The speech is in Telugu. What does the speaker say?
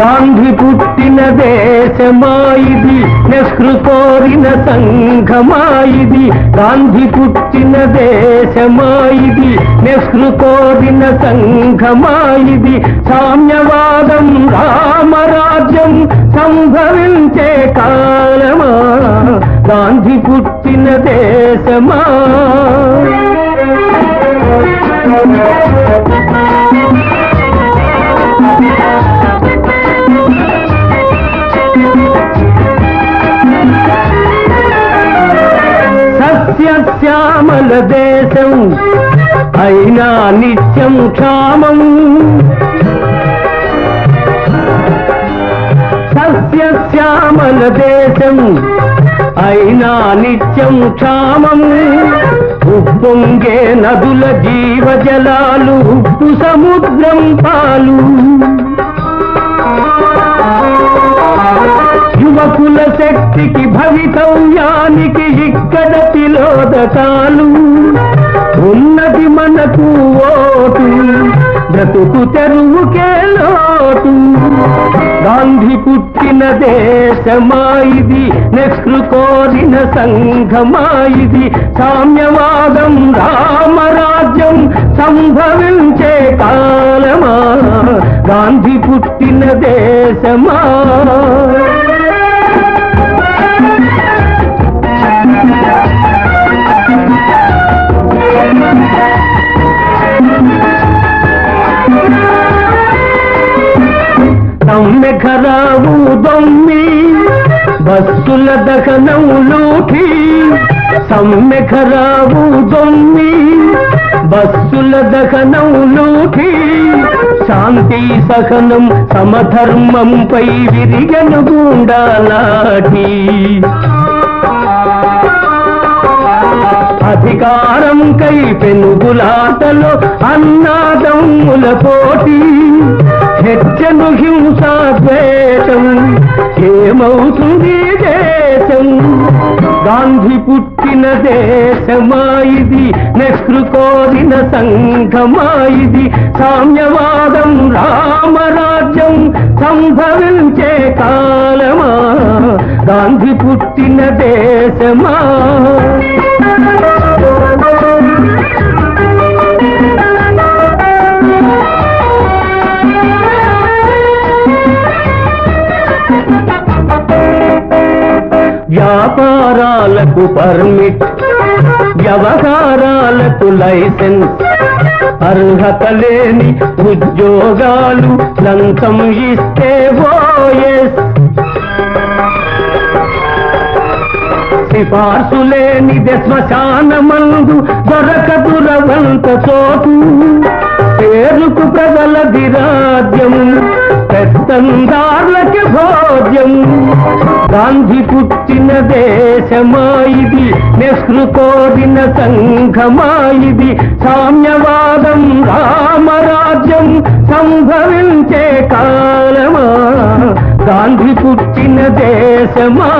గాంధీ పుట్టిన దేశమాయిది నెహ్రు కోరిన సంఘమాయిది గాంధీ పుట్టిన దేశమాయిది నెహ్రు కోరిన సంఘమాయిది సామ్యవాదం రామరాజ్యం సంభవించే కాలమా? గాంధీ పుట్టిన దేశమా? సస్యశ్యామల దేశం అయినా నిత్యం క్షామం. సస్యశ్యామల దేశం అయినా నిత్యం క్షామం. ఉప్పొంగే నదుల జీవజలాలు ఉప్పు సముద్రం పాలు. యువకుల శక్తికి భవితవ్యానికి ఇక్కడ తిలోదకాలు. ఉన్నది మనకు ఓటు బ్రతుకు తెరువుకే లోటు. గాంధీ పుట్టిన దేశమాయిది నెహ్రు కోరిన సంఘమాయిది సామ్యవాదం రామరాజ్యం సంభవించే కాలమా? గాంధీ పుట్టిన దేశమా? శంకరావు దొమ్మి బస్సుల దహనంలోకి సమ్మెఖరావు దొమ్మి బస్సుల దహనంలోకి శాంతి సహనం సమధర్మంపై విరిగను గుండాలాటి. అధికారం కై పెనుగులాటలో అన్నాదమ్ముల పోటీ హెచ్చను హింసా ద్వేషం ఏమవుతుంది దేశం. గాంధీ పుట్టిన దేశమాయిది నెహ్రు కోరిన సంఘమాయిది సామ్యవాదం రామరాజ్యం సంభవించే కాలమా. గాంధీ పుట్టిన దేశమా వ్యాపారాలకు పర్మిట్ వ్యవహారాలకు లైసెన్స్ అర్హత లేని ఉద్యోగాలు లంచం ఇస్తే ఓఎస్. సిఫార్సు లేనిదే శ్మశానమందు దొరకదు రవంత చోటు పేరుకు ప్రజల రాజ్యం పెత్తందార్లకి భోజ్యం. గాంధీ పుట్టిన దేశమా ఇది నెహ్రు కోరిన సంఘమా ఇది సామ్యవాదం రామరాజ్యం సంభవించే కాలమా? గాంధీ పుట్టిన దేశమా?